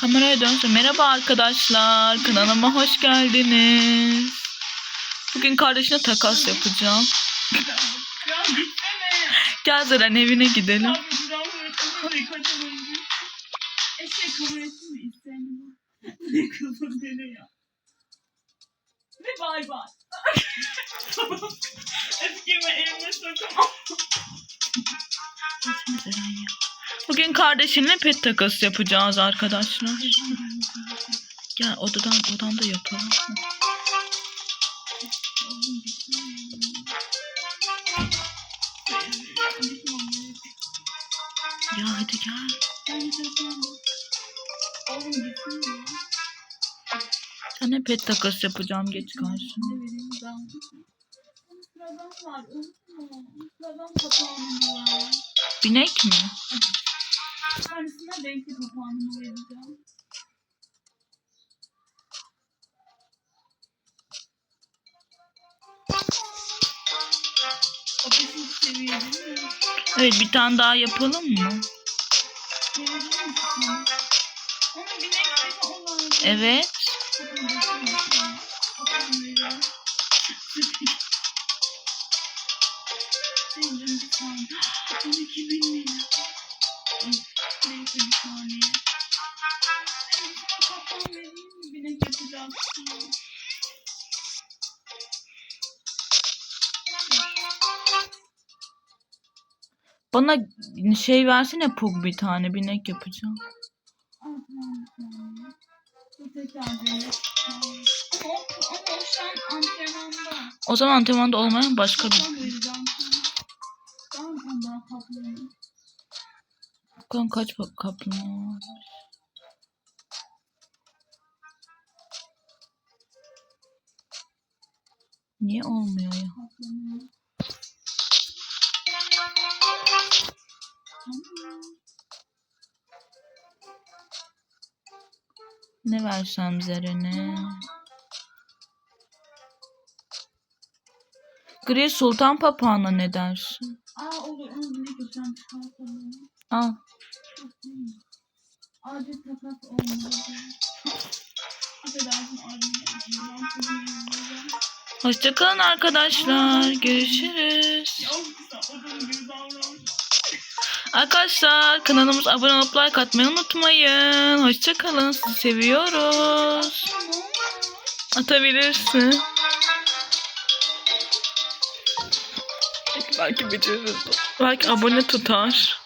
Kameraya dönsün. Merhaba arkadaşlar. Kanalıma hoş geldiniz. Bugün kardeşine takas yapacağım. Gel Zeren evine gidelim. Ve bay bay. Eskime evime sokamam. Bugün kardeşinle pet takası yapacağız arkadaşlar. Gel odadan odanda yapalım. Ya hadi gel. Sana pet takası yapacağım geç karşına. Ne vereyim tanesine renkli papağanımı vereceğim. Evet bir tane daha yapalım mı? Evet. Bir saniye. Bana şey versene pug bir tane binek yapacağım. O, zaman antrenmanda olmayan başka bir. Tamam mı? Bakalım kaç kaplumbağa var. Niye olmuyor ya? Ne versem Zeren'e? Gri Sultan Papağan'a ne dersin? Aa olur onu ne güzel çıkartalım. Al. Acil takas olmadı. Affedersin. Hoşçakalın arkadaşlar. Görüşürüz. Arkadaşlar kanalımıza abone olup like atmayı unutmayın. Hoşçakalın. Sizi seviyoruz. Atabilirsin. Belki bitiririz. Belki abone tutar.